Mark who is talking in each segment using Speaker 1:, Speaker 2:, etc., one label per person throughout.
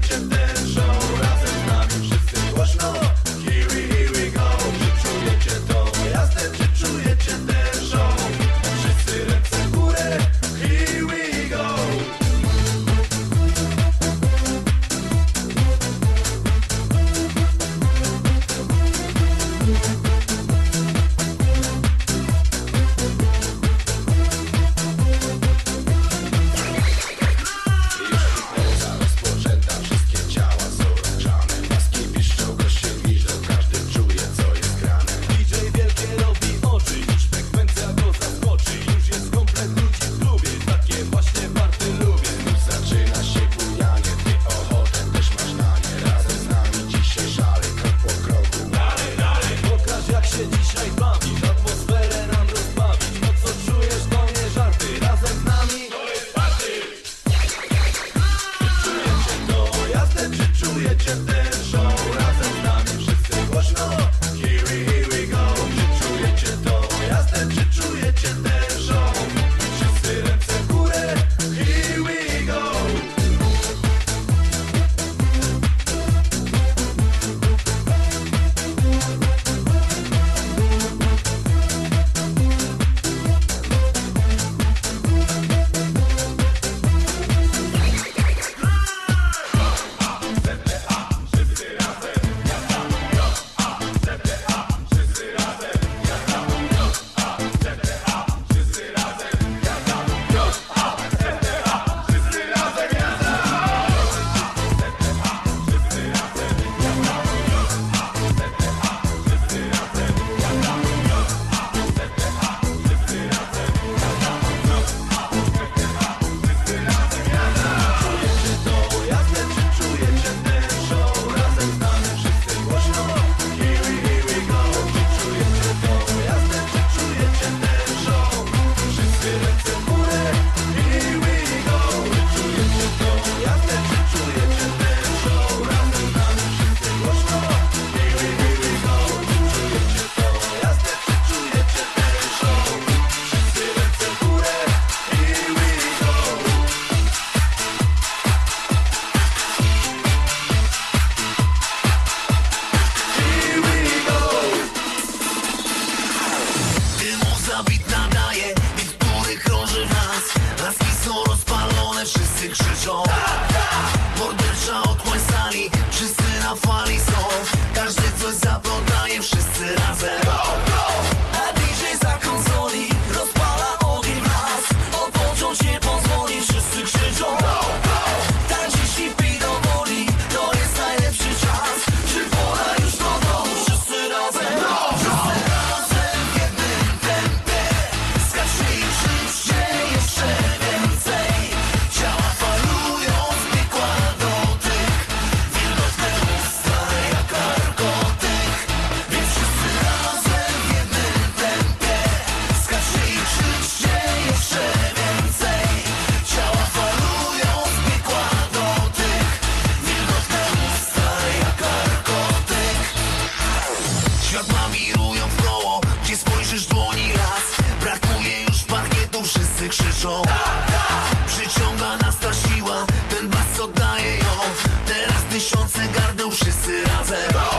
Speaker 1: legend. Przyciąga nas ta siła, ten bas oddaje ją. Teraz tysiące gardeł wszyscy razem.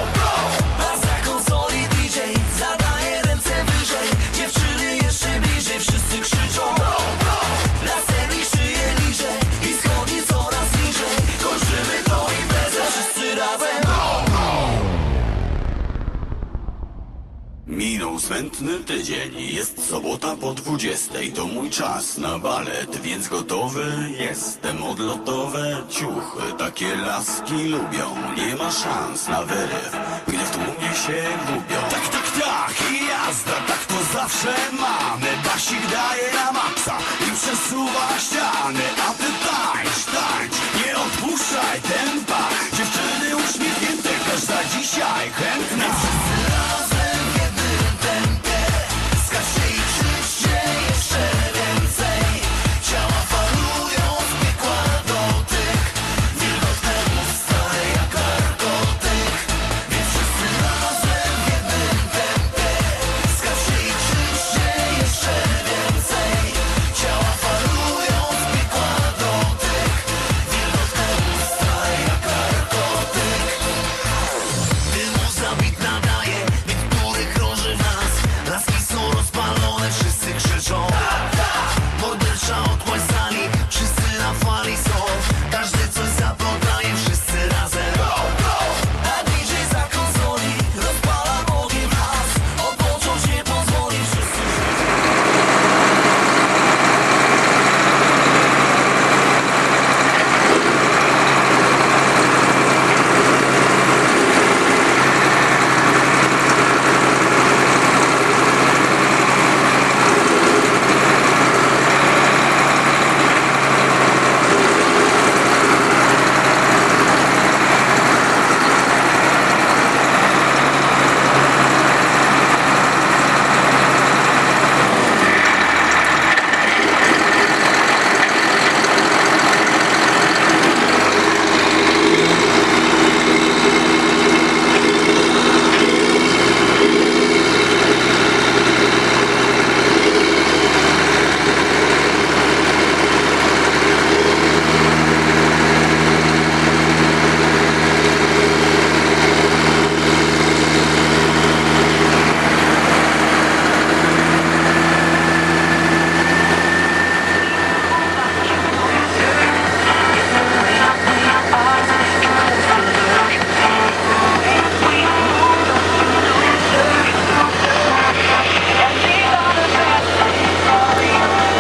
Speaker 2: smętny tydzień. Jest sobota po dwudziestej, to mój czas na balet, więc gotowy jestem. Odlotowe ciuchy, takie laski lubią. Nie ma szans na wyryw, gdy w tłumie się gubią. Tak, tak, tak i jazda, tak to zawsze mamy. Basik daje na maksa i przesuwa ściany, a